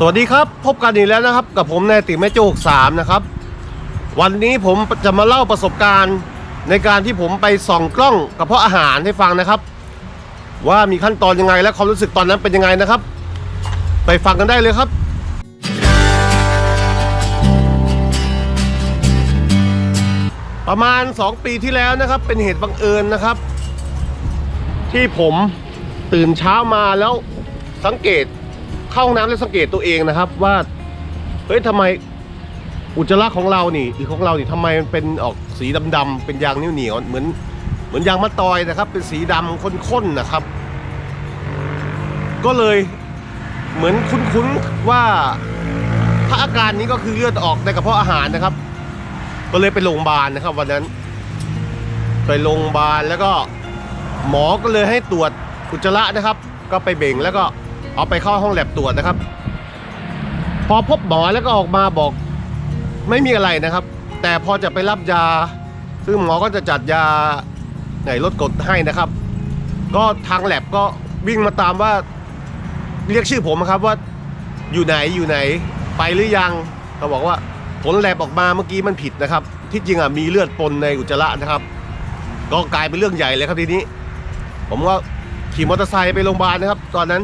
สวัสดีครับพบกันอีกแล้วนะครับ กับผมนายติแม่โจกสามนะครับ วันนี้ผมจะมาเล่าประสบการณ์ในการที่ผมไปส่องกล้องกระเพาะอาหารให้ฟังนะครับ ว่ามีขั้นตอนยังไงและความรู้สึกตอนนั้นเป็นยังไงนะครับ ไปฟังกันได้เลยครับประมาณ 2 ปีที่แล้วนะครับ เป็นเหตุบังเอิญนะครับ ที่ผมตื่นเช้ามาแล้วสังเกต เข้าห้องน้ำแล้วสังเกตตัวเองนะครับว่าเฮ้ยทำไมอุจจาระของเรานี่หรือของเรานี่ทำไมมันเป็นออกสีดำๆเป็นยางนิ้วเหนียวเหมือนเหมือนยางมะตอยนะครับ เป็นสีดำข้นๆนะครับ ก็เลยเหมือนคุ้นๆว่าถ้าอาการนี้ก็คือเลือดออกในกระเพาะอาหารนะครับ ก็เลยไปโรงพยาบาลนะครับ วันนั้น ไปโรงพยาบาลแล้วก็หมอก็เลยให้ตรวจอุจจาระนะครับ ก็ไปเบ่งแล้วก็ เอาไปเข้าห้องแลบตรวจนะครับ พอพบหมอแล้วก็ออกมาบอกไม่มีอะไรนะครับ แต่พอจะไปรับยา ซึ่งหมอก็จะจัดยาไหนลดกดให้นะครับ ก็ทางแลบก็วิ่งมาตามว่าเรียกชื่อผมครับว่าอยู่ไหนอยู่ไหนไปหรือยังเขาบอกว่าผลแลบออกมาเมื่อกี้มันผิดนะครับ ที่จริงอะมีเลือดปนในอุจจาระนะครับ ก็กลายเป็นเรื่องใหญ่เลยครับทีนี้ ผมก็ขี่มอเตอร์ไซค์ไปโรงพยาบาลนะครับ ตอนนั้น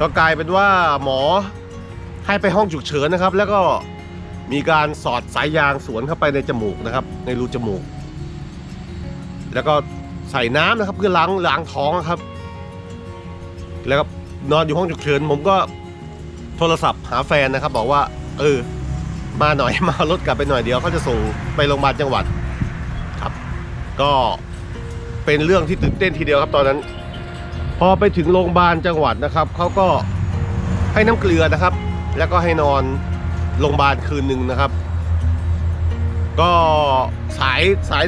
ก็กลายเป็นว่าหมอให้ไปห้องฉุกเฉินนะครับ แล้วก็มีการสอดสายยางสวนเข้าไปในจมูกนะครับ ในรูจมูก แล้วก็ใส่น้ำนะครับเพื่อล้างล้างท้องนะครับ แล้วก็นอนอยู่ห้องฉุกเฉินผมก็โทรศัพท์หาแฟนนะครับ บอกว่า เออ มาหน่อยมาเอารถกลับไปหน่อยเดียวเขาจะส่งไปโรงพยาบาลจังหวัดครับ ก็เป็นเรื่องที่ตื่นเต้นทีเดียวครับตอนนั้น พอไปถึงโรงพยาบาลจังหวัดนะครับเขาก็ให้น้ำเกลือนะครับ แล้วก็ให้นอนโรงพยาบาลคืนหนึ่งนะครับ ก็สายสาย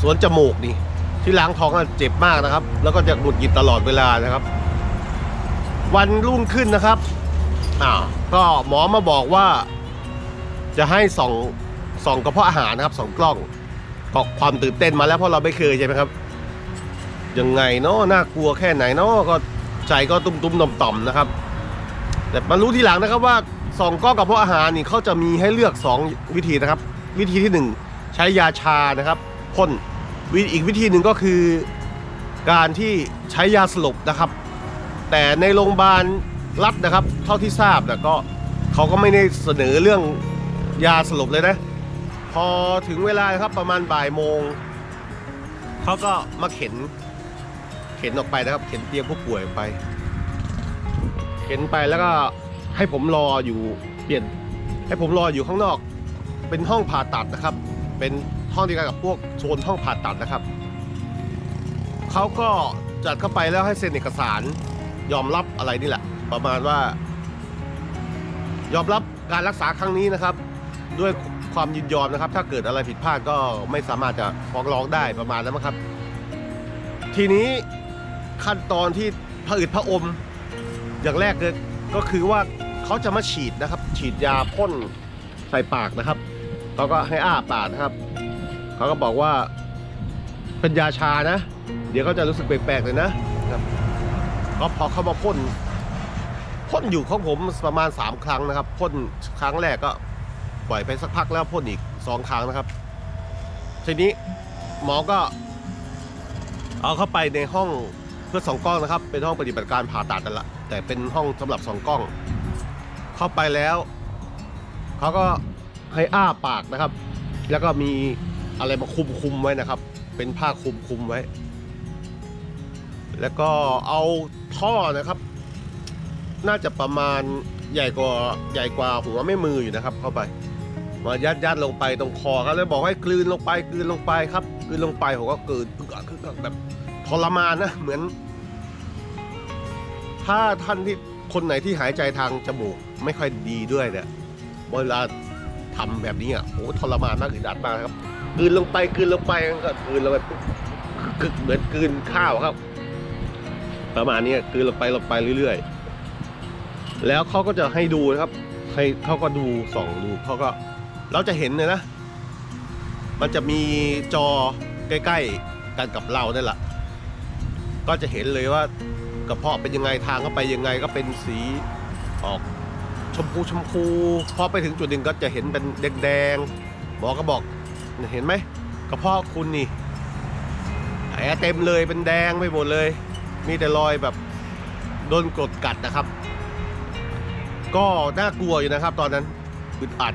สวนจมูกนี่ที่ล้างท้องอะเจ็บมากนะครับ แล้วก็จะหงุดหงิดตลอดเวลานะครับ วันรุ่งขึ้นนะครับอ่าวก็หมอมาบอกว่า จะให้ส่องส่องกระเพาะอาหารนะครับสองกล้องก็ความตื่นเต้นมาแล้วเพราะเราไม่เคยใช่ไหมครับ ยังไงเนาะน่ากลัวแค่ไหนเนาะก็ใจก็ตุ้มตุ้มต่อมต่อมๆนะครับ แต่มารู้ทีหลังนะครับว่าสองก้องกระเพาะอาหารนี่เขาจะมีให้เลือก 2 วิธีนะครับ วิธีที่ 1 ใช้ยาชานะครับพ่นวิอีกวิธีหนึ่งก็คือการที่ใช้ยาสลบนะครับ แต่ในโรงพยาบาลรัฐนะครับ เท่าที่ทราบนะก็เขาก็ไม่ได้เสนอเรื่องยาสลบเลยนะ พอถึงเวลาครับประมาณบ่ายโมงเขาก็มาเข็น ข็นออกไปนะครับ เข็นเตียงผู้ป่วยไป เข็นไปแล้วก็ให้ผมรออยู่เปลี่ยน ให้ผมรออยู่ข้างนอก เป็นห้องผ่าตัดนะครับ เป็นห้องเดียวกันกับพวกโซนห้องผ่าตัดนะครับเขาก็จัดเข้าไปแล้วให้เซ็นเอกสารยอมรับอะไรนี่แหละ ประมาณว่า ยอมรับการรักษาครั้งนี้นะครับ ด้วยความยินยอมนะครับ ถ้าเกิดอะไรผิดพลาดก็ไม่สามารถจะฟ้องร้องได้ประมาณนั้นมั้งครับ ทีนี้ ขั้นตอนที่ผะอืดผะอม อย่างแรกเลยก็คือว่าเขาจะมาฉีดนะครับ ฉีดยาพ่นใส่ปากนะครับเขาก็ให้อ้าปากนะครับเขาก็บอกว่าเป็นยาชานะ เดี๋ยวเขาจะรู้สึกแปลกๆเลยนะครับก็พอเขามาพ่นพ่นอยู่ของผมประมาณ 3 ครั้งนะครับพ่นครั้งแรกก็ปล่อยไปสักพักแล้วพ่นอีก 2 ครั้งนะครับ ทีนี้หมอก็เอาเข้าไปในห้อง พื่อสองกล้องนะครับ เป็นห้องปฏิบัติการผ่าตัดนั่นแหละแต่เป็นห้องสำหรับสองกล้อง เข้าไปแล้วเขาก็ให้อ้าปากนะครับ แล้วก็มีอะไรมาคุมคุมไว้นะครับ เป็นผ้าคุมคุมไว้ แล้วก็เอาท่อนะครับ น่าจะประมาณใหญ่กว่าใหญ่กว่าหัวไม่มืออยู่นะครับ เข้าไปมายัดยัดลงไปตรงคอครับแล้วบอกให้กลืนลงไปกลืนลงไปครับกลืนลงไปผมก็กลืนกึกกักกึกกักแบบทรมานนะเหมือน ถ้าท่านที่คนไหนที่หายใจทางจมูกไม่ค่อยดีด้วยเนี่ยเวลาทำแบบนี้อะโอ้ทรมานมากอึดอัดมากครับกืนลงไปกืนลงไปก็กืนลงไปปุ๊บกึกเหมือนกืนข้าวครับ ประมาณนี้กืนลงไปลงไปเรื่อยๆ แล้วเขาก็จะให้ดูนะครับ ให้เขาก็ดูส่องดูเขาก็เราจะเห็นเลยนะ มันจะมีจอใกล้ ๆ กันกับเราเนี่ยแหละก็จะเห็นเลยว่า กระเพาะเป็นยังไงทางเข้าไปยังไงก็เป็นสีออกชมพูชมพูพอไปถึงจุดหนึ่งก็จะเห็นเป็นแดงๆหมอก็บอกเห็นไหมกระเพาะคุณนี่แผลเต็มเลยเป็นแดงไปหมดเลย มีแต่รอยแบบโดนกรดกัดนะครับ ก็น่ากลัวอยู่นะครับ ตอนนั้นอึดอัด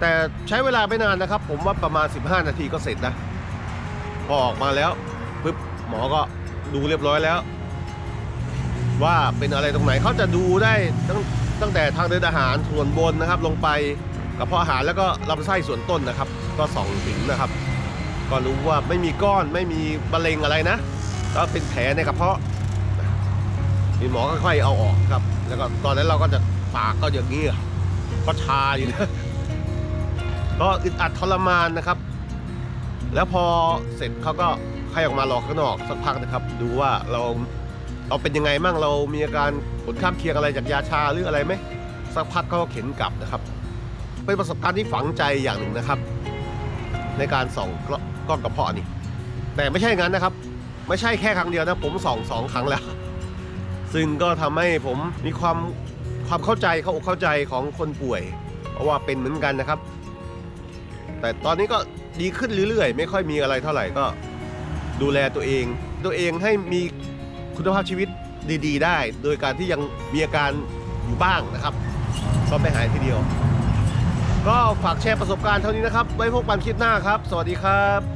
แต่ใช้เวลาไม่นานนะครับ ผมว่าประมาณ 15 นาทีก็เสร็จนะ พอออกมาแล้วปุ๊บหมอก็ดูเรียบร้อยแล้ว ว่าเป็นอะไรตรงไหนเขาจะดูได้ตั้งตั้งแต่ทางเดินอาหารส่วนบนนะครับ ลงไปกระเพาะอาหารแล้วก็ลำไส้ส่วนต้นนะครับ ก็ส่องถึงนะครับ ก็รู้ว่าไม่มีก้อนไม่มีมะเร็งอะไรนะก็เป็นแผลในกระเพาะมีหมอก็ค่อยเอาออกครับ แล้วก็ตอนนั้นเราก็จะปากก็อย่างนี้ก็ชาอยู่นะก็อึดอัดทรมานนะครับ แล้วพอเสร็จเขาก็ให้ออกมารอข้างนอกสักพักนะครับ ดูว่าเรา เราเป็นยังไงมั่งเรามีอาการผลข้างเคียงอะไรจากยาชาหรืออะไรไหมสักพักเขาก็เข็นกลับนะครับเป็นประสบการณ์ที่ฝังใจอย่างหนึ่งนะครับ ในการส่องกล้องกระเพาะนี่ แต่ไม่ใช่งั้นนะครับ ไม่ใช่แค่ครั้งเดียวนะผมส่องสองครั้งแล้ว ซึ่งก็ทำให้ผมมีความความเข้าใจเข้าอกเข้าใจของคนป่วย เพราะว่าเป็นเหมือนกันนะครับ แต่ตอนนี้ก็ดีขึ้นเรื่อยๆ ไม่ค่อยมีอะไรเท่าไหร่ก็ดูแลตัวเอง ตัวเองให้มี คุณภาพชีวิตดีๆ ได้ โดยการที่ยังมีอาการอยู่บ้างนะครับ ก็ไม่หายทีเดียว ก็ฝากแชร์ประสบการณ์เท่านี้นะครับ ไว้พบกันคลิปหน้าครับ สวัสดีครับ